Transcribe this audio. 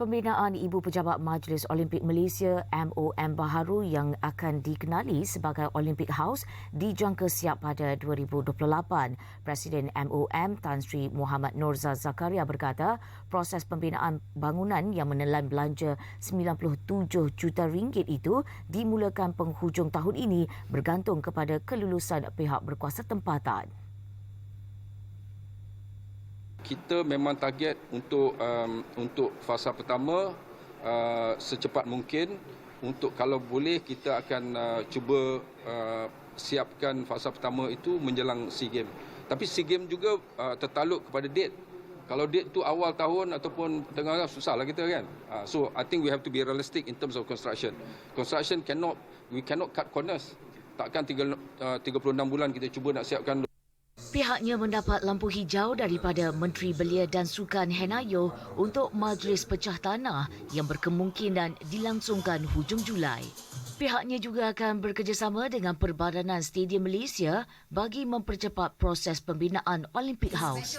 Pembinaan Ibu Pejabat Majlis Olimpik Malaysia MOM baharu yang akan dikenali sebagai Olympic House dijangka siap pada 2028. Presiden MOM Tan Sri Muhammad Norza Zakaria berkata proses pembinaan bangunan yang menelan belanja 97 juta ringgit itu dimulakan penghujung tahun ini bergantung kepada kelulusan pihak berkuasa tempatan. Kita memang target untuk um, untuk fasa pertama uh, secepat mungkin untuk kalau boleh kita akan uh, cuba uh, siapkan fasa pertama itu menjelang SEA Games. Tapi SEA Games juga uh, tertaluk kepada date. Kalau date tu awal tahun ataupun tengah susahlah kita kan. Uh, so I think we have to be realistic in terms of construction. Construction cannot we cannot cut corners. Takkan 3, uh, 36 bulan kita cuba nak siapkan Pihaknya mendapat lampu hijau daripada Menteri Belia dan Sukan Henayo untuk majlis pecah tanah yang berkemungkinan dilangsungkan hujung Julai. Pihaknya juga akan bekerjasama dengan Perbadanan Stadium Malaysia bagi mempercepat proses pembinaan Olympic House.